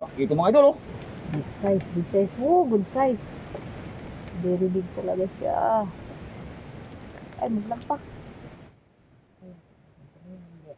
Ito mga idol, oh. Big size, big size. Oh, good size. Very big talaga siya. Ay, maglampak. Ay, hindi.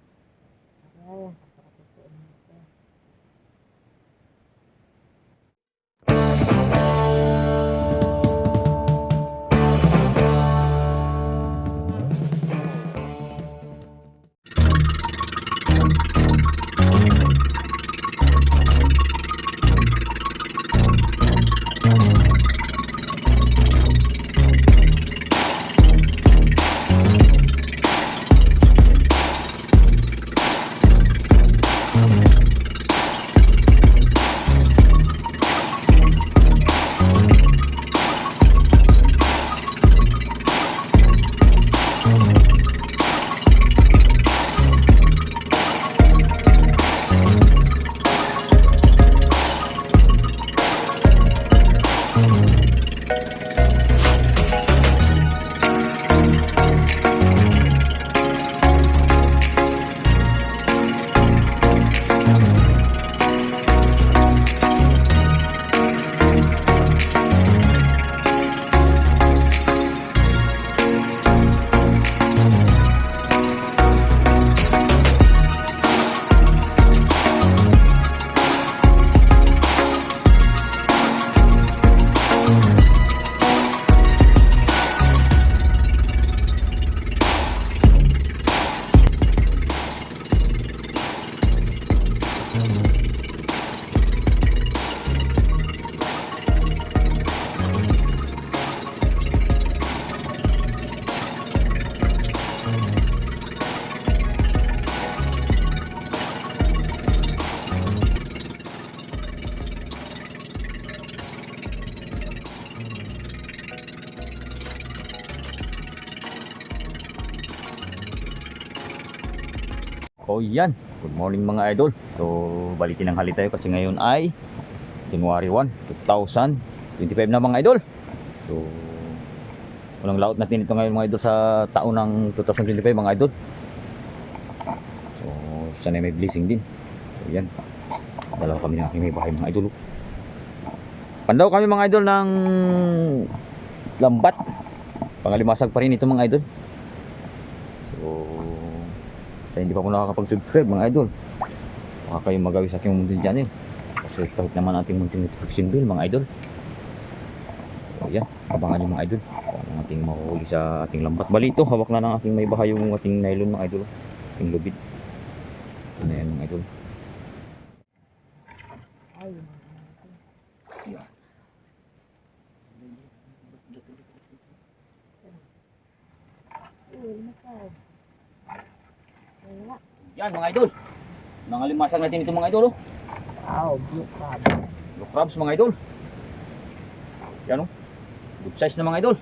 Oh yan. Good morning mga idol. So balikin ang hali tayo kasi ngayon ay January 1, 2025 na mga idol. So walang laot natin ito ngayon mga idol sa taon ng 2025 mga idol. So sana may blessing din. So yan. Dalawa kami ng aking may bahay mga idol. Pandaw kami mga idol ng lambat. Pangalimasag pa rin ito mga idol. So sa hindi pa po nakakapag-subscribe mga idol. Baka kayo magawi sa aking muntin channel. Kasi kahit naman ating muntin notification bell mga idol. So yan. Abangan nyo mga idol. Ang ating makuhuli sa ating lambat. Bali ito hawak na ng aking may bahay yung ating nylon mga idol. Ating lubid. Ito na yan mga idol. Ay, Uy, nakal. Wala. Yan mga idol mga limasag natin ito mga idol oh. Wow, blue crab. Blue crabs mga idol yan oh good size na mga idol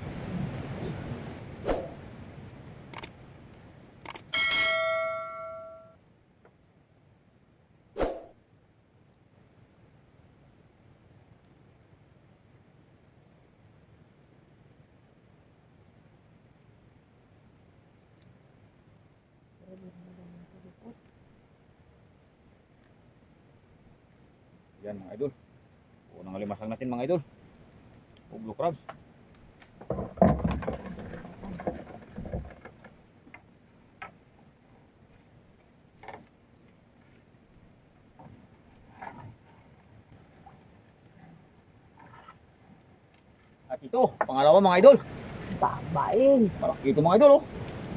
Yan mga idol. Unang alimasag natin mga idol. O blue crabs. At ito, pangalawa mga idol. Babae. Malaki ito mga idol oh.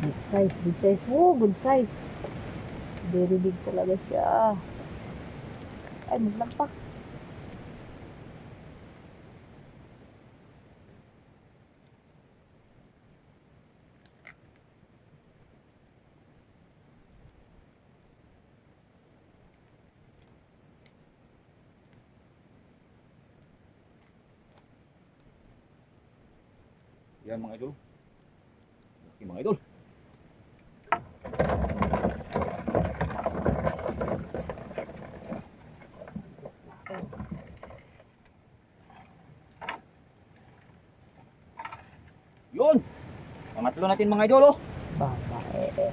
Big size, big size. Oh, good size. Very big talaga siya. Ay, maglampak. Yan mga idol. Malaki mga idol. Tatlo natin mga idol, oh. Baba, eh.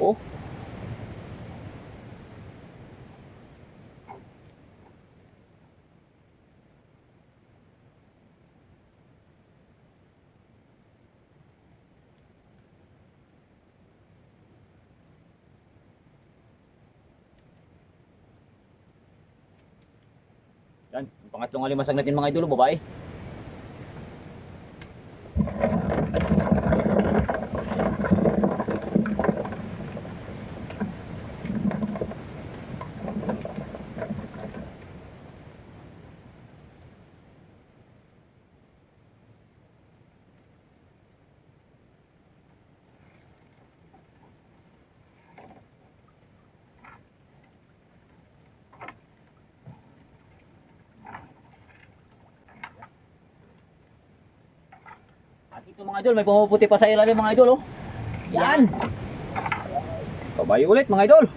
Oh. Yan, pangatlong alimasag natin mga idol, oh, babae. Ito mga idol, may pumuputi pa sa ilalim mga idol, oh. Yan! Babae ulit mga idol.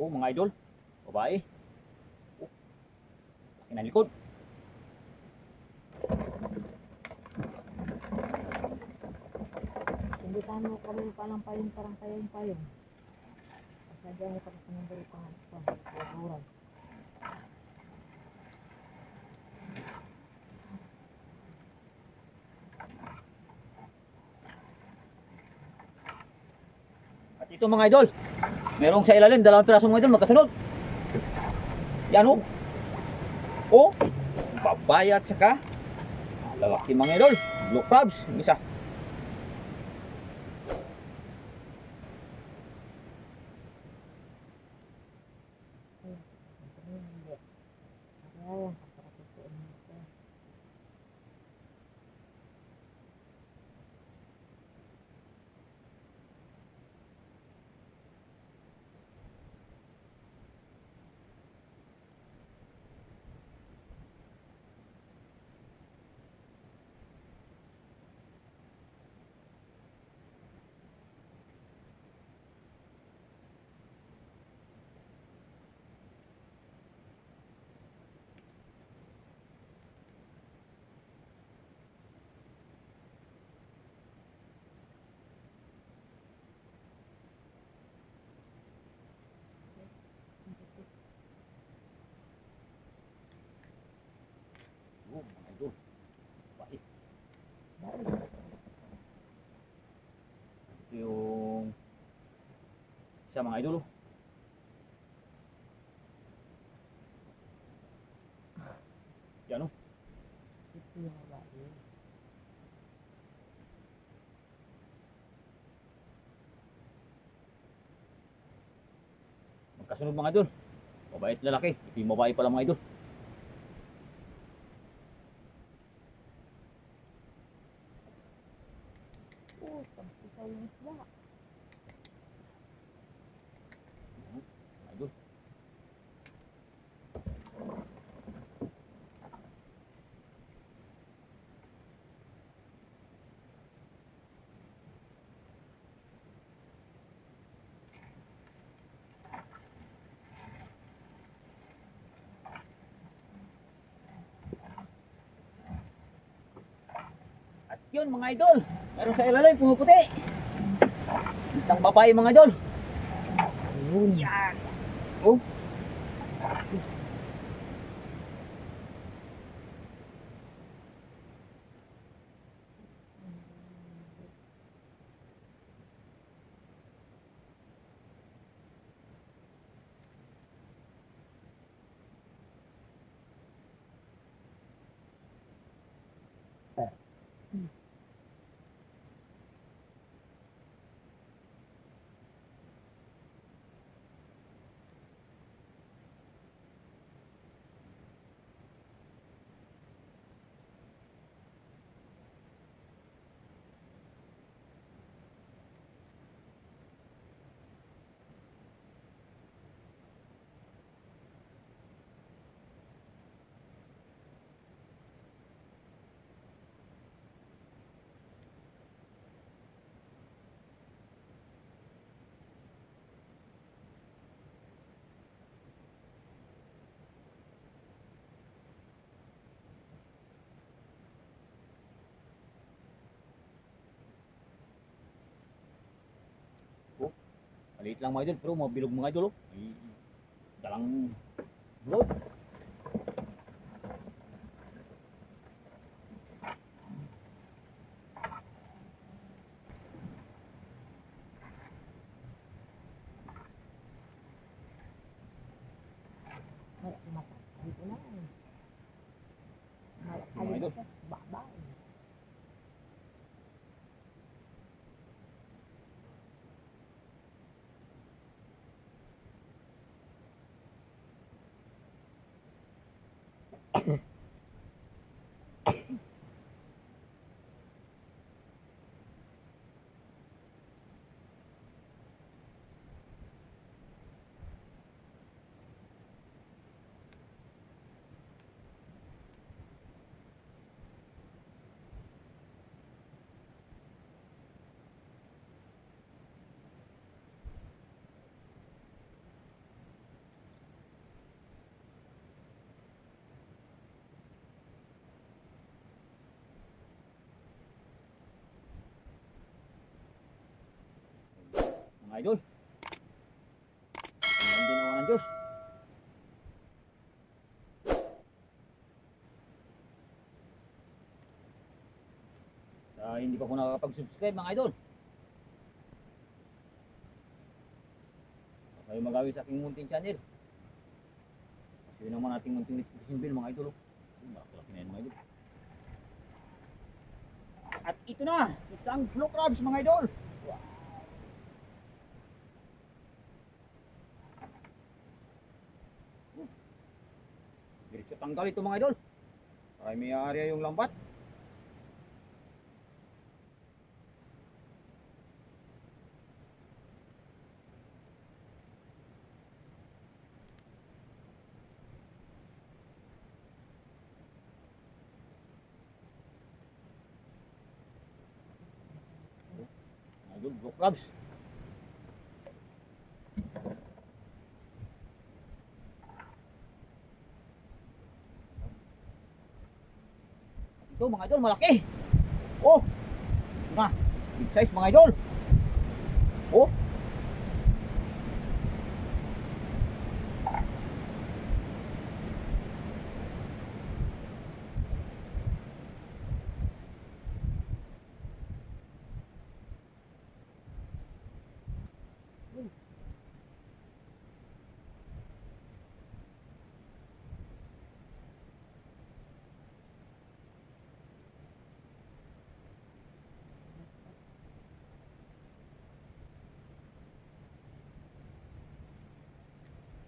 Oh, mga idol. Babae. Oh. Kinalikod. Hindi tayo kami palang payong parang payong payong. Kasi ako tapos ng balik pa nga. Murag. At ito mga idol. Merong sa ilalim, dalawang piraso mga idol, magkasunod. Yan oh. Oh. Babae at saka lalaki mga idol. Blue crabs. Isa. Hindi. Ayan, kapatid ko. Oh, mga idol. Babae. Ito yung isa mga idol. Yan oh. Ito yung babae. Magkasunod mga idol. Babae at lalaki. Ito yung babae pala mga idol. Oh, pagkita yung isla. Yun mga idol, meron sa ilalim pumuputi. Isang babae mga idol. Ayun. Yan. Oh. Maliit lang mga idol, pero mabilog mga idol. Oh. May dalang bulod. Idol. Ang ginawa ng Diyos. Sa hindi pa po nakakapag-subscribe mga idol. Huwag kayo magawi sa aking munting channel. Kasi yun naman ating munting bell mga idol. oh. Malaki-laki na yun mga idol. At ito na, isang blue crabs mga idol. Tanggal ito mga idol. Para may area yung lambat. Mga Idol, blue mga idol, malaki. Oh. Na. Big size mga idol. Oh.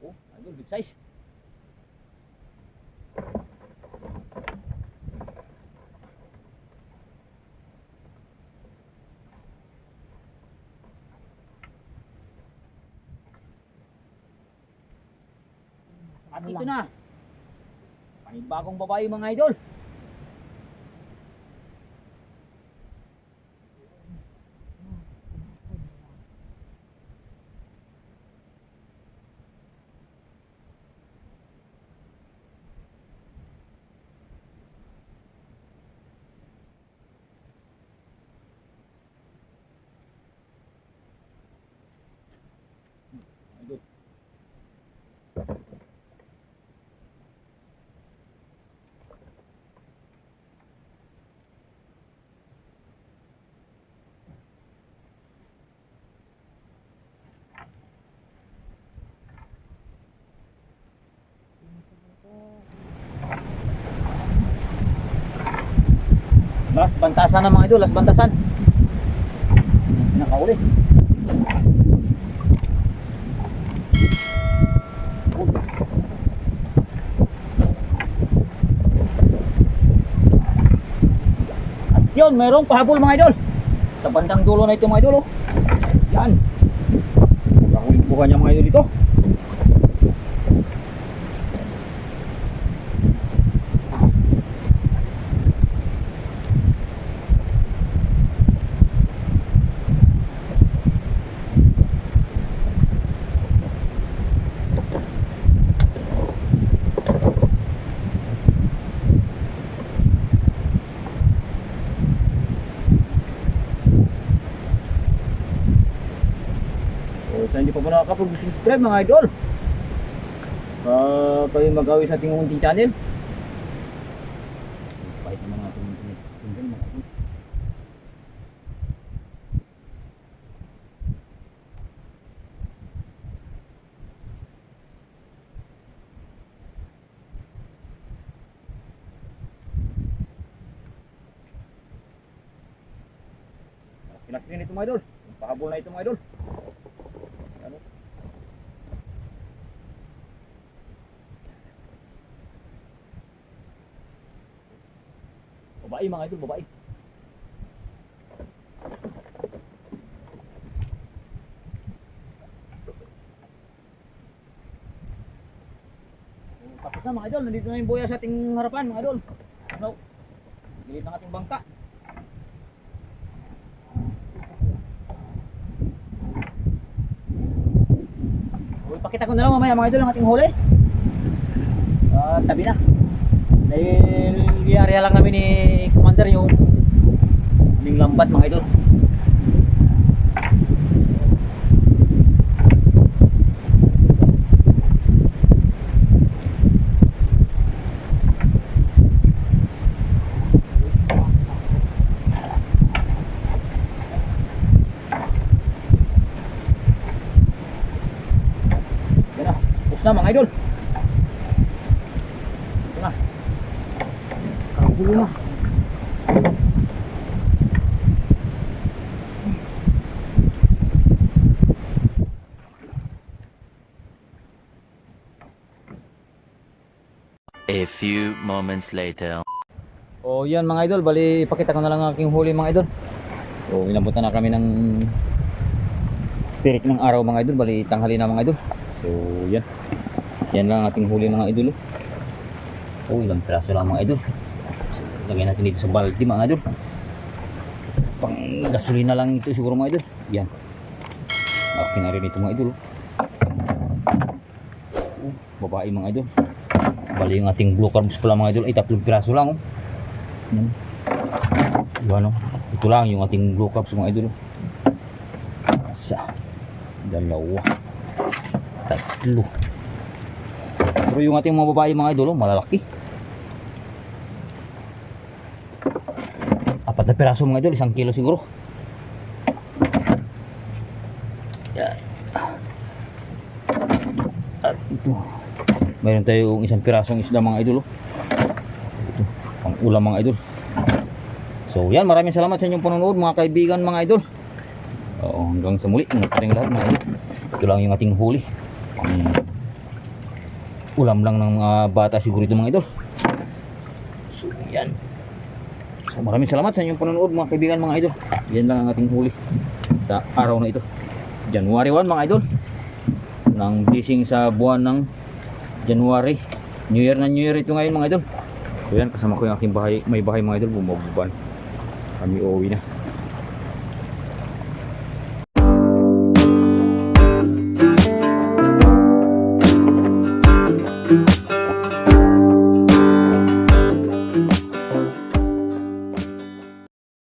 Oh, idol, big size. At ito na. Panibagong babae mga. Idol. Last bantasan na mga idol, last bantasan. Nakauli. At yun, mayroong pahabol mga idol. Sa bandang dulo na ito mga idol. Oh. Yan. Kahuling buka niya mga idol ito. Sa hindi pa po nakakapag-subscribe mga idol. Uh, kayo mag-awis sa ating munting channel. Kahit naman nga itong tingnan mga idol. Pinakinggan ito mga idol. Pahabol na ito mga idol. Babae mga idol, babae. Tapos na mga idol, nandito na yung buya sa ating harapan mga idol. Ano? Gilid ng ating bangka. Uy, pakita ko na lang mamaya mga idol ang ating huli. Ah, tabi na. Dahil iyari lang namin ni Commander yung aming lambat mga idol. Yan na, tapos na mga idol. Ito na. Kagulo na. A few moments later. O yan mga idol, bali ipakita ko na lang ang aking huli mga idol. So inabutan na kami ng tirik ng araw mga idol, bali tanghali na mga idol. So yan. Yan lang ang ating huli mga idol. Oh, ilang piraso lang mga idol. So, lagyan natin dito sa balde mga idol. Pang gasolina lang ito siguro mga idol. Yan. Okay na rin ito mga idol. Oh, babae mga idol. Bali yung ating blue carbs pala mga idol ay tatlong piraso lang oh. Yan. Diba? Ito lang yung ating blue caps mga idol. Isa. Dalawa. Tatlo. Pero yung ating mga babae mga idol, oh, malalaki. Apat na piraso mga idol, isang kilo siguro. Yan. At ito. Mayroon tayong isang pirasong isda mga idol. Oh. Ito, pang ulam mga idol. So yan, maraming salamat sa inyong panonood mga kaibigan mga idol. Oo, hanggang sa muli, ingat tayong lahat mga idol. Ito lang yung ating huli. Pang ulam lang ng mga bata siguro ito mga idol. So yan. So maraming salamat sa inyong panonood mga kaibigan mga idol. Yan lang ang ating huli sa araw na ito. January 1 mga idol. Nang blessing sa buwan ng January. New Year na New Year ito ngayon mga idol. So yan, kasama ko yung aking bahay, may bahay mga idol, bumabuban. Kami uuwi na.